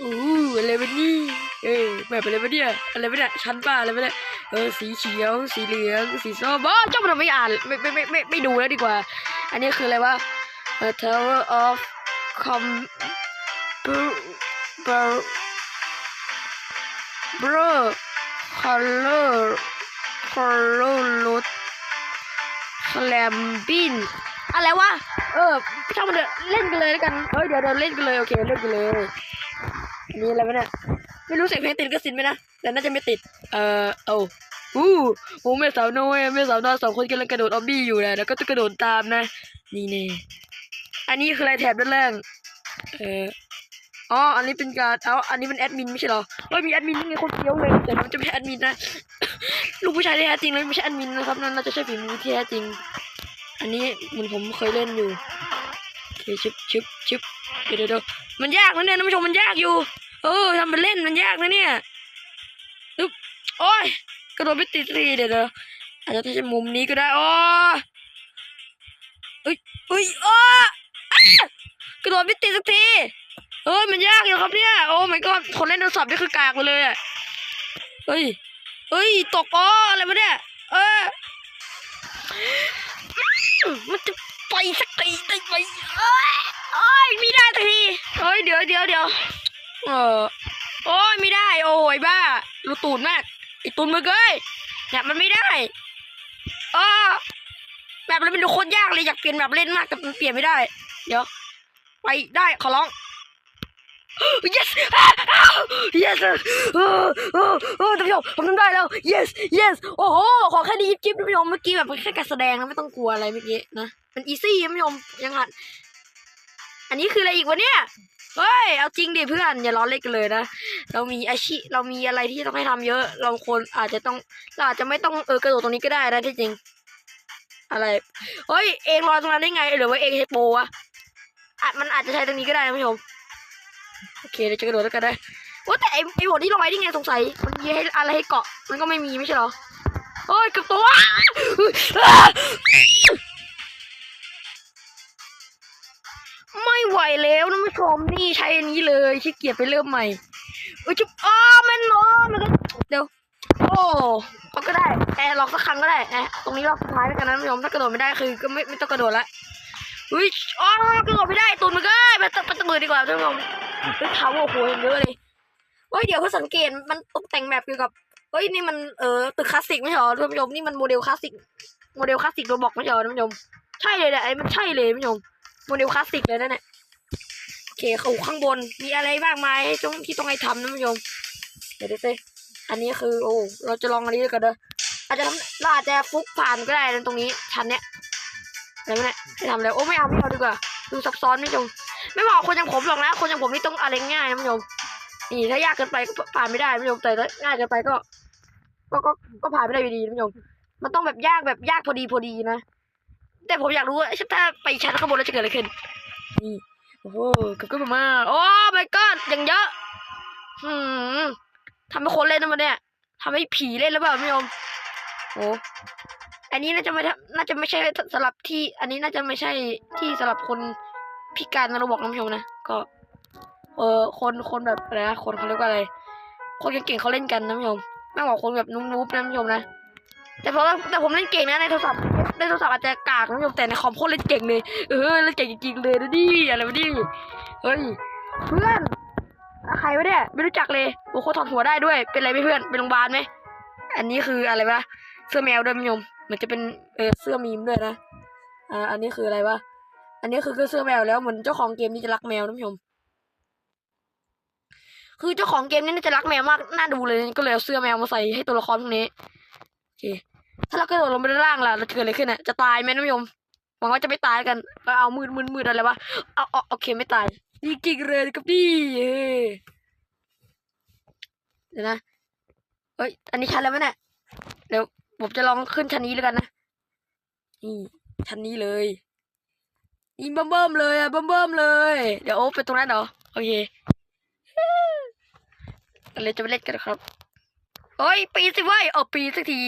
อู้อะไรวะนี่เออแบบอะไรวะเนี่ยอะไรวะเนี่ยชั้นป่าอะไรวะเนี่ยเออสีเขียว สีเหลือง สีส้มบ้าเจ้ามันไม่อ่านไม่ไม่ไม่ไม่ไม่ดูแล้วดีกว่า อันนี้คืออะไรวะเออ Tower of Com Bro Bro Color Color Road แคลมบินอะไรวะเออช่างมันเถอะเล่นกันเลยแล้วกันเฮ้ยเดี๋ยวเดี๋ยวเล่นกันเลยโอเคเล่นกันเลย อันนี่อะไรวะเนี่ยไม่รู้เสียงเพลงติดก็สินไหมนะแต่น่าจะไม่ติด เอ่อเอาอู้โอ้แม่สาวน้อยแม่สาวน้อยสองคนกำลังกระโดดออบบี้อยู่นะแล้วก็จะกระโดดตามนะ นี่แน่อันนี้คืออะไรแถบด้านล่างเอออ๋อ อันนี้เป็นการ เอาอันนี้เป็นแอดมินไม่ใช่เหรอเฮ้ยมีแอดมินนี่ไงคนเดียวเลย แต่มันจะไม่แอดมินนะ ลูกผู้ชายที่แท้จริงแล้วไม่ใช่แอดมินนะครับ นั่นน่าจะใช่ฝีมือที่แท้จริง อันนี้เหมือนผมเคยเล่นอยู่ โอเคชึบชึบชึบเดี๋ยวเดี๋ยวเดี๋ยว มันยากนะเนี่ยท่านผู้ชมมันยากอยู่ เออทำเป็นเล่นมันยากนะเนี่ยอึ๊บโอ้ยกระโดดไม่ติดสิเดี๋ยวเดี๋ยวอาจจะใช้มุมนี้ก็ได้อ๋อเอ้ยเอ้ยอ้อกระโดดไม่ติดสักทีเออมันยากอยู่ครับเนี่ยโอ้ my god คนเล่นโทรศัพท์นี่คือกากไปเลยอะเฮ้ยเฮ้ยตกอ๋ออะไรวะเนี่ย เออ โอ้ยไม่ได้ โอ้ยบ้ารูตูนมากไอตูนมึงเอ้ยเนี่ยมันไม่ได้เออแบบเราเป็นโคตรยากเลยอยากเปลี่ยนแบบเล่นมากแต่มันเปลี่ยนไม่ได้ เดี๋ยว ไปได้ขอร้อง yes yes โอ้โอ้โอ้ท่านผู้ชมผมทำได้แล้ว yes yes โอ้โห ขอแค่ดีจิ๊บท่านผู้ชมเมื่อกี้แบบแค่การแสดงนะไม่ต้องกลัวอะไรเมื่อกี้นะ มันอีซี่ท่านผู้ชมยังหัดอันนี้คืออะไรอีกวะเนี่ย เฮ้ย เอาจริงดิเพื่อน อย่าล้อเล่นกันเลยนะ เรามีอาชีพเรามีอะไรที่ต้องให้ทำเยอะ เราคนอาจจะต้องเราอาจจะไม่ต้องเออกระโดดตรงนี้ก็ได้นะที่จริง อะไร เฮ้ย เองลอยตรงนั้นได้ไง หรือว่าเองใช้โปรวะอาจมันอาจจะใช้ตรงนี้ก็ได้นะท่านผู้ชม โอเคเดี๋ยวจะกระโดดแล้วกันนะว่าแต่ไอ้ไอ้บทที่ลอยนี่ไงสงสัย มันมีให้อะไรให้เกาะ มันก็ไม่มีไม่ใช่เหรอ โอ้ยเกับตัว ไหวแล้วนะผู้ชมนี่ใช้อันนี้เลยขี้เกียจไปเริ่มใหม่เอ้ยจุ๊บอ้ามันอ้มันก็เดี๋ยวโอ้เอาก็ได้แอร์ลองสักครั้งก็ได้แอร์ตรงนี้รอบสุดท้ายแล้วกันนะผู้ชมถ้ากระโดดไม่ได้คือก็ไม่ไม่ต้องกระโดดละอุ้ยอ๋อกระโดดไม่ได้ตูนมันก็ไปตไปตะมือดีกว่าท่านผู้ชมเฮ้ยเท้าโอ้โหเยอะเลยเฮ้ยเดี๋ยวเขาสังเกตมันตกแต่งแบบเกี่ยวกับเฮ้ยนี่มันเออตึกคลาสสิกไม่ใช่หรอท่านผู้ชมนี่มันโมเดลคลาสสิกโมเดลคลาสสิกโรบอกไม่ใช่หรอท่านผู้ชมใช่เลยแหละไอ้มันใช่เลยท่านผู้ชมโมเดลคลาสสิกเลยนั่นแหละโอ เคเขาข้างบนมีอะไรบ้างไหมตรงที่ต้องให้ทำท่านผู้ชมเดี๋ยวเดี๋ยวสิอันนี้คือโอ้เราจะลองอันนี้ด้วยกันเด้ออาจจะเราอาจจะฟุกผ่านก็ได้นะตรงนี้ชั้นเนี้ยอะไรไม่ได้ให้ทำแล้วโอ้ไม่เอาไม่เอาดีกว่าดูซับซ้อนไม่ชมไม่เหมาะคนอย่างผมหรอกนะคนอย่างผมนี่ต้องอะไรง่ายนะผู้ชมนี่ถ้ายากเกินไปก็ผ่านไม่ได้ผู้ชมแต่ถ้าง่ายเกินไปก็ ก็ก็ก็ผ่านไม่ได้อยู่ดีผู้ชมมันต้องแบบยากแบบยากพอดีพอดีนะ แต่ผมอยากรู้ว่าถ้าไปชั้นข้างบนแล้วจะเกิดอะไรขึ้นนี่ โอ้โหเกับก็มาโอ้ my god อย่างเยอะหืมทำให้คนเล่นนะมันเนี่ยทำให้ผีเล่นหรือเปล่าผู้ชมโอ้อันนี้น่าจะไม่น่าจะไม่ใช่สำหรับที่ อันนี้น่าจะไม่ใช่ที่สำหรับคนพิการนะเราบอกน้ำชมนะ ก็ เออคนคนแบบอะไรนะคนเขาเรียกว่าอะไร คนเก่งๆเขาเล่นกันนะผู้ชมไม่บอกคนแบบนุ่มๆนะผู้ชมนะ แต่เพราะว่าแต่ผมเล่นเก่งนะในโทรศัพท์ ในโทรศัพท์อาจจะกากนะผู้ชมแต่ในคอมโคตรเล่นเก่งเลย เออเล่นเก่งจริงๆเลยนะดิอะไรวะดิเฮ้ยเพื่อนใครวะเนี่ยไม่รู้จักเลยโอ้โหถอดหัวได้ด้วย เป็นอะไรไเพื่อนเป็นโรงพยาบาลไหมอันนี้คืออะไรวะเสื้อแมวด้วยผู้ชมเหมือนจะเป็นเออเสื้อมีมด้วยนะอ่าอันนี้คืออะไรวะอันนี้คือเสื้อแมวแล้วเหมือนเจ้าของเกมนี่จะรักแมวนะผู้ชมคือเจ้าของเกมนี่น่าจะรักแมวมากน่าดูเลยก็เลยเอาเสื้อแมวมาใส่ให้ตัวละครพวกนี้โอเค ถ้าเรากระโดดลงไปด้านล่างล่ะเราจะเกิดอะไรขึ้นอะจะตายไหมนะผู้ชมหวังว่าจะไม่ตายกันก็เอามืดมืดมืดอะไรวะเอาเอาโอเคไม่ตายดีจริงเลยครับดีเฮ้เดี๋ยวนะเฮ้ยอันนี้ชั้นแล้วไหมเนี่ยเดี๋ยวผมจะลองขึ้นชั้นนี้แล้วกันนะนี่ชั้นนี้เลยยิงเบิ่มเลยอะเบิ่มๆเลย เดี๋ยวโอ้ไปตรงนั้นเหรอโอเคเราเลยจะไปเล่นกันครับโอ้ยปีสิเว้ยเอาปีสักที